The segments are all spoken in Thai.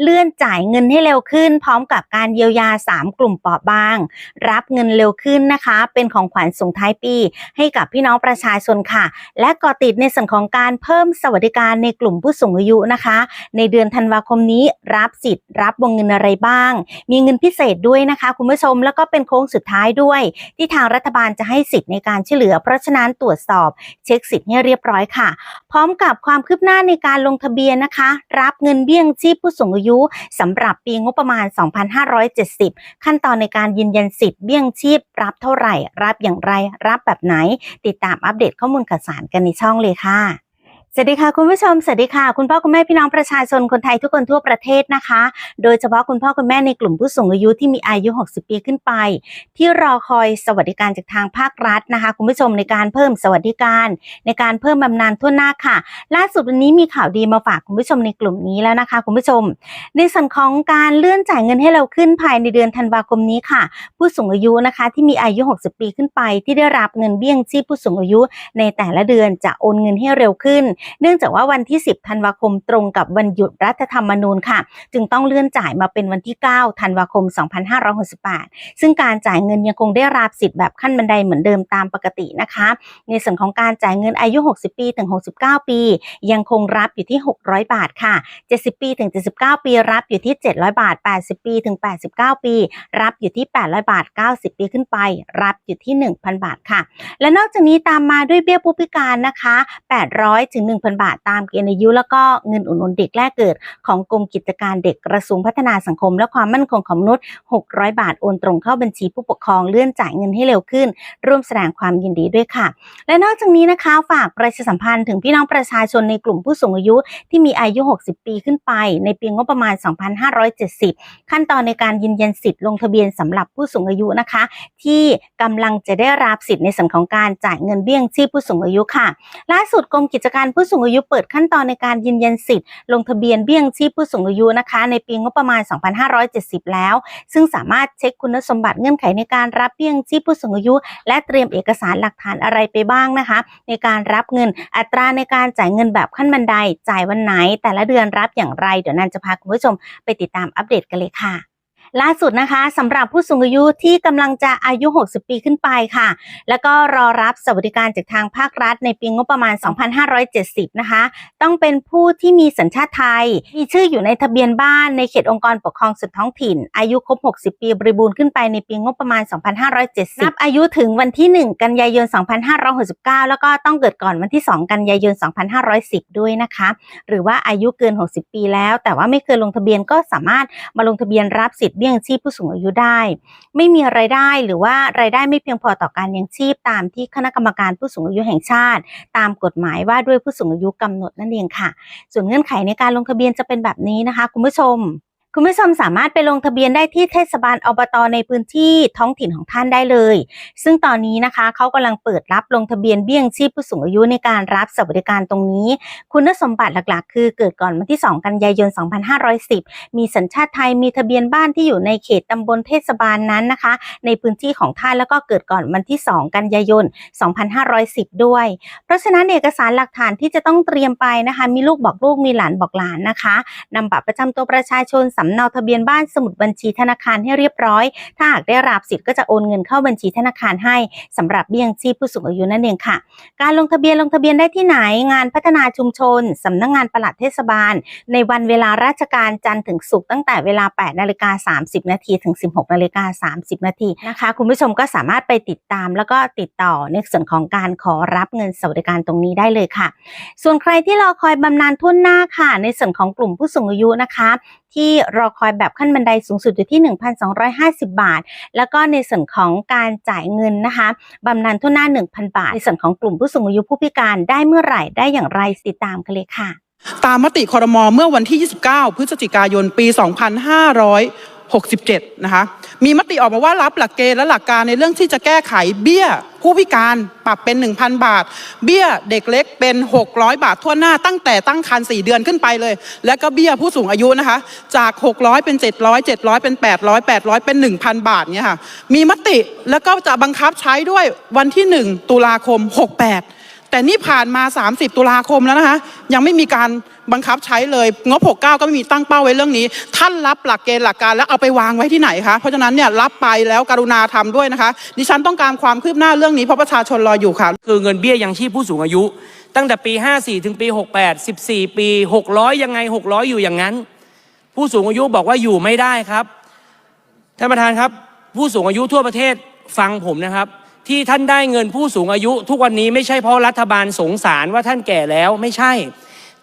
เลื่อนจ่ายเงินให้เร็วขึ้น พร้อมกับการเยียวยา 3 กลุ่มเปราะบาง รับเงินเร็วขึ้นนะคะ เป็นของขวัญส่งท้ายปี ให้กับพี่น้องประชาชนค่ะ และก่อติดในส่วนของการเพิ่มสวัสดิการในกลุ่มผู้สูงอายุนะคะ ในเดือนธันวาคมนี้รับสิทธิ์ รับวงเงินอะไรบ้าง มีเงินพิเศษด้วยนะคะ คุณผู้ชมแล้วก็เป็นโค้งสุดท้ายด้วย ที่ทางรัฐบาลจะให้สิทธิ์ในการช่วยเหลือ เพราะฉะนั้นตรวจสอบเช็คสิทธิ์ให้เรียบร้อยค่ะ พร้อมกับความคืบหน้าในการลงทะเบียนนะคะ รับเงินเบี้ยงชีพผู้สูงอายุสำหรับปีงบประมาณ 2570 ขั้นตอนในการยืนยันสิทธิ์เบี้ยงชีพ รับเท่าไหร่ รับอย่างไร รับแบบไหน ติดตามอัปเดตข้อมูลข่าวสารกันในช่องเลยค่ะ สวัสดีค่ะคุณผู้ชมสวัสดีค่ะคุณพ่อคุณแม่พี่น้องประชาชนคนไทยทุกคนทั่วประเทศนะคะ โดยเฉพาะคุณพ่อคุณแม่ในกลุ่มผู้สูงอายุที่มีอายุ 60 ปีขึ้นไป ที่รอคอยสวัสดิการจากทางภาครัฐนะคะ คุณผู้ชมในการเพิ่มสวัสดิการ ในการเพิ่มบำนาญทั่วหน้าค่ะ ล่าสุดวันนี้มีข่าวดีมาฝากคุณผู้ชมในกลุ่มนี้แล้วนะคะ คุณผู้ชม ในส่วนของการเลื่อนจ่ายเงินให้เราขึ้นภายในเดือนธันวาคมนี้ค่ะ ผู้สูงอายุนะคะ ที่มีอายุ 60 ปีขึ้นไป ที่ได้รับเงินเบี้ยงชีพผู้สูงอายุ ในแต่ละเดือนจะโอนเงินให้เร็วขึ้นเนื่องจากว่าวันที่ 10 ธันวาคมตรงกับวันหยุดรัฐธรรมนูญค่ะ จึงต้องเลื่อนจ่ายมาเป็นวันที่ 9 ธันวาคม 2568 ซึ่งการจ่ายเงินยังคงได้รับสิทธิ์แบบขั้นบันไดเหมือนเดิมตามปกตินะคะ ในส่วนของการจ่ายเงินอายุ 60 ปีถึง 69 ปี ยังคงรับอยู่ที่ 600 บาทค่ะ 70 ปีถึง 79 ปี รับอยู่ที่ 700 บาท 80 ปีถึง 89 ปี รับอยู่ที่ 800 บาท 90 ปีขึ้นไป รับอยู่ที่ 1,000 บาทค่ะ และนอกจากนี้ตามมาด้วยเบี้ยผู้พิการนะคะ 800ถึง1,000 บาทตามเกณฑ์อายุแล้วก็เงินอุดหนุนเด็กแรกเกิด ของกรมกิจการเด็กกระทรวงพัฒนาสังคม และความมั่นคงของมนุษย์ 600 บาทโอนตรงเข้าบัญชีผู้ปกครองเลื่อนจ่ายเงินให้เร็วขึ้น ร่วมแสดงความยินดีด้วยค่ะ และนอกจากนี้นะคะฝากประชาสัมพันธ์ถึงพี่น้องประชาชนในกลุ่มผู้สูงอายุที่มีอายุ 60 ปีขึ้นไป ในปีงบประมาณ 2570 ขั้นตอนในการยืนยันสิทธิ์ลงทะเบียนสำหรับผู้สูงอายุนะคะ ที่กำลังจะได้รับสิทธิ์ในส่วนของการจ่ายเงินเบี้ยงชีพผู้สูงอายุค่ะ ล่าสุดกรมกิจการผู้สูงอายุเปิดขั้นตอนในการยืนยันสิทธิ์ ลงทะเบียนเบี้ยงชีพผู้สูงอายุนะคะ ในปีงบประมาณ 2570 แล้ว ซึ่งสามารถเช็คคุณสมบัติเงื่อนไขในการรับเบี้ยงชีพผู้สูงอายุ และเตรียมเอกสารหลักฐานอะไรไปบ้างนะคะ ในการรับเงินอัตราในการจ่ายเงินแบบขั้นบันไดจ่ายวันไหน แต่ละเดือนรับอย่างไร เดี๋ยวนันจะพาคุณผู้ชมไปติดตามอัปเดตกันเลยค่ะ ล่าสุดนะคะสำหรับผู้สูงอายุที่กำลังจะอายุ 60 ปีขึ้นไปค่ะ แล้วก็รอรับสวัสดิการจากทางภาครัฐในปีงบประมาณ 2570 นะคะ ต้องเป็นผู้ที่มีสัญชาติไทย มีชื่ออยู่ในทะเบียนบ้านในเขตองค์กรปกครองส่วนท้องถิ่น อายุครบ 60 ปีบริบูรณ์ขึ้นไปในปีงบประมาณ 2570 นับอายุถึงวันที่ 1 กันยายน 2569 แล้วก็ต้องเกิดก่อนวันที่ 2 กันยายน 2510 ด้วยนะคะ หรือว่าอายุเกิน 60 ปีแล้ว แต่ว่าไม่เคยลงทะเบียนก็สามารถมาลงทะเบียนรับสิทธิเบี้ยยังชีพผู้สูงอายุได้ ไม่มีรายได้หรือว่ารายได้ไม่เพียงพอต่อการยังชีพตามที่คณะกรรมการผู้สูงอายุแห่งชาติ ตามกฎหมายว่าด้วยผู้สูงอายุกำหนดนั่นเองค่ะ ส่วนเงื่อนไขในการลงทะเบียนจะเป็นแบบนี้นะคะ คุณผู้ชม คุณผู้ชมสามารถไปลงทะเบียนได้ที่เทศบาลอบตในพื้นที่ท้องถิ่นของท่านได้เลย ซึ่งตอนนี้นะคะเขากำลังเปิดรับลงทะเบียนเบี้ยงชีพผู้สูงอายุในการรับสวัสดิการตรงนี้ คุณสมบัติหลักๆ คือเกิดก่อนวันที่ 2 กันยายน 2510 มีสัญชาติไทยมีทะเบียนบ้านที่อยู่ในเขตตำบลเทศบาลนั้นนะคะ ในพื้นที่ของท่านแล้วก็เกิดก่อนวันที่ 2 กันยายน 2510 ด้วย เพราะฉะนั้นเอกสารหลักฐานที่จะต้องเตรียมไปนะคะ มีลูกบอกลูกมีหลานบอกหลานนะคะนำบัตรประจำตัวประชาชนสำเนาทะเบียนบ้านสมุดบัญชีธนาคารให้เรียบร้อย ถ้าหากได้รับสิทธิ์ก็จะโอนเงินเข้าบัญชีธนาคารให้สำหรับเบี้ยงชีพผู้สูงอายุนั่นเองค่ะ การลงทะเบียนลงทะเบียนได้ที่ไหน งานพัฒนาชุมชนสำนักงงานปลัดเทศบาล ในวันเวลาราชการจันทร์ถึงศุกร์ตั้งแต่เวลา8นาฬิกา30นาทีถึง 16นาฬิกา30นาทีนะคะคุณผู้ชมก็สามารถไปติดตามแล้วก็ติดต่อในส่วนของการขอรับเงินสวัสดิการตรงนี้ได้เลยค่ะ ส่วนใครที่รอคอยบำนาญทุนหน้าค่ะ ในส่วนของกลุ่มผู้สูงอายุนะคะ ที่รอคอยแบบขั้นบันไดสูงสุดอยู่ที่ 1,250 บาท แล้วก็ในส่วนของการจ่ายเงินนะคะบำนาญทุนหน้า 1,000 บาท ในส่วนของกลุ่มผู้สูงอายุผู้พิการได้เมื่อไหร่ได้อย่างไรติดตามกันเลยค่ะ ตามมติคอรมอเมื่อวันที่ 29 พฤศจิกายนปี 2567 นะคะ มีมติออกมาว่ารับหลักเกณฑ์และหลักการในเรื่องที่จะแก้ไขเบี้ย ผู้พิการปรับเป็น 1,000 บาท เบี้ยเด็กเล็กเป็น 600 บาททั่วหน้าตั้งแต่ตั้งครรภ์4เดือนขึ้นไปเลย และก็เบี้ยผู้สูงอายุนะคะ จาก 600 เป็น 700 700 เป็น 800 800 เป็น 1,000 บาทเนี่ยค่ะมีมติแล้วก็จะบังคับใช้ด้วยวันที่ 1 ตุลาคม 68 แต่นี่ผ่านมา 30 ตุลาคมแล้วนะคะ ยังไม่มีการบังคับใช้เลยงบ69 ก็ไม่มีตั้งเป้าไว้เรื่องนี้ ท่านรับหลักเกณฑ์หลักการแล้วเอาไปวางไว้ที่ไหนคะ เพราะฉะนั้นเนี่ยรับไปแล้วกรุณาทำด้วยนะคะ ดิฉันต้องการความคืบหน้าเรื่องนี้เพราะประชาชนรออยู่ค่ะ คือเงินเบี้ยยังชีพผู้สูงอายุ ตั้งแต่ปี 54 ถึงปี 68 14 ปี 600 ยังไง 600 อยู่อย่างนั้น ผู้สูงอายุบอกว่าอยู่ไม่ได้ครับท่านประธานครับ ผู้สูงอายุทั่วประเทศฟังผมนะครับ ที่ท่านได้เงินผู้สูงอายุ ทุกวันนี้ไม่ใช่เพราะรัฐบาลสงสารว่าท่านแก่แล้วไม่ใช่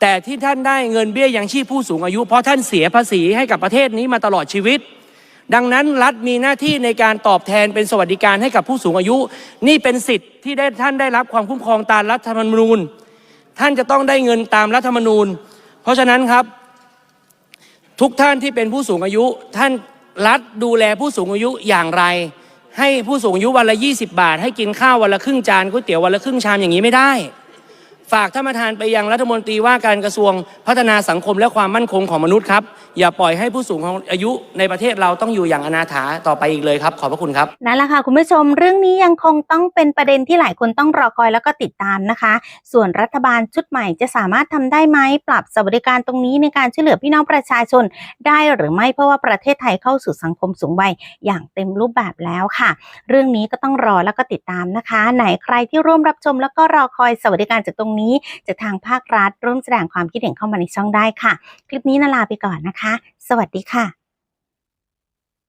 แต่ที่ท่านได้เงินเบี้ยยังชีพผู้สูงอายุ เพราะท่านเสียภาษีให้กับประเทศนี้มาตลอดชีวิต ดังนั้นรัฐมีหน้าที่ในการตอบแทนเป็นสวัสดิการให้กับผู้สูงอายุ นี่เป็นสิทธิ์ที่ได้ท่านได้รับความคุ้มครองตามรัฐธรรมนูญ ท่านจะต้องได้เงินตามรัฐธรรมนูญ เพราะฉะนั้นครับ ทุกท่านที่เป็นผู้สูงอายุ ท่านรัฐดูแลผู้สูงอายุอย่างไร ให้ผู้สูงอายุวันละ 20 บาท ให้กินข้าววันละครึ่งจานก๋วยเตี๋ยววันละครึ่งชามอย่างนี้ไม่ได้ ฝากท่านประธานไปยังรัฐมนตรีว่าการกระทรวงพัฒนาสังคมและความมั่นคงของมนุษย์ครับ อย่าปล่อยให้ผู้สูงอายุในประเทศเราต้องอยู่อย่างอนาถาต่อไปอีกเลยครับ ขอบพระคุณครับนั่นแหละค่ะคุณผู้ชมเรื่องนี้ยังคงต้องเป็นประเด็นที่หลายคนต้องรอคอยแล้วก็ติดตามนะคะ ส่วนรัฐบาลชุดใหม่จะสามารถทำได้ไหมปรับสวัสดิการตรงนี้ในการช่วยเหลือพี่น้องประชาชน ได้หรือไม่เพราะว่าประเทศไทยเข้าสู่สังคมสูงวัยอย่างเต็มรูปแบบแล้วค่ะ เรื่องนี้ก็ต้องรอแล้วก็ติดตามนะคะ ไหนใครที่ร่วมรับชมแล้วก็รอคอยสวัสดิการจากตรงนี้จากทางภาครัฐร่วมแสดงความคิดเห็นเข้ามาในช่องได้ค่ะ คลิปนี้นาลาไปก่อนนะคะ สวัสดีค่ะ